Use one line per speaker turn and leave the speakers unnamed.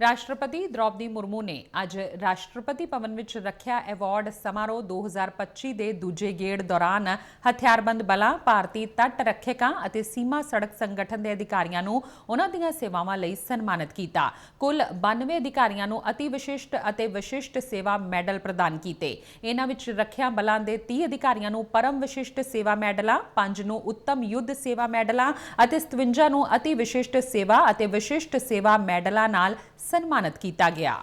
ਰਾਸ਼ਟਰਪਤੀ ਦ੍ਰੋਪਦੀ ਮੁਰਮੂ ਨੇ ਅੱਜ ਰਾਸ਼ਟਰਪਤੀ ਭਵਨ ਵਿੱਚ ਰੱਖਿਆ ਅਵਾਰਡ ਸਮਾਰੋਹ 2025 ਦੇ ਦੂਜੇ ਗੇੜ ਦੌਰਾਨ ਹਥਿਆਰਬੰਦ ਬਲਾਂ, ਭਾਰਤੀ ਤੱਟ ਰੱਖਿਅਕਾਂ ਅਤੇ ਸੀਮਾ ਸੜਕ ਸੰਗਠਨ ਦੇ ਅਧਿਕਾਰੀਆਂ ਨੂੰ ਉਹਨਾਂ ਦੀਆਂ ਸੇਵਾਵਾਂ ਲਈ ਸਨਮਾਨਿਤ ਕੀਤਾ। ਕੁੱਲ 92 ਅਧਿਕਾਰੀਆਂ ਨੂੰ ਅਤੀ ਵਿਸ਼ਿਸ਼ਟ ਅਤੇ ਵਿਸ਼ਿਸ਼ਟ ਸੇਵਾ ਮੈਡਲ ਪ੍ਰਦਾਨ ਕੀਤੇ। ਇਹਨਾਂ ਵਿੱਚ ਰੱਖਿਆ ਬਲਾਂ ਦੇ 30 ਅਧਿਕਾਰੀਆਂ ਨੂੰ ਪਰਮ ਵਿਸ਼ਿਸ਼ਟ ਸੇਵਾ ਮੈਡਲਾਂ 5 ਨੂੰ ਉੱਤਮ ਯੁੱਧ ਸੇਵਾ ਮੈਡਲਾਂ ਅਤੇ 57 ਨੂੰ ਅਤੀ ਵਿਸ਼ਿਸ਼ਟ ਸੇਵਾ ਅਤੇ ਵਿਸ਼ਿਸ਼ਟ ਸੇਵਾ ਮੈਡਲਾਂ ਨਾਲ ਸਨਮਾਨਿਤ ਕੀਤਾ ਗਿਆ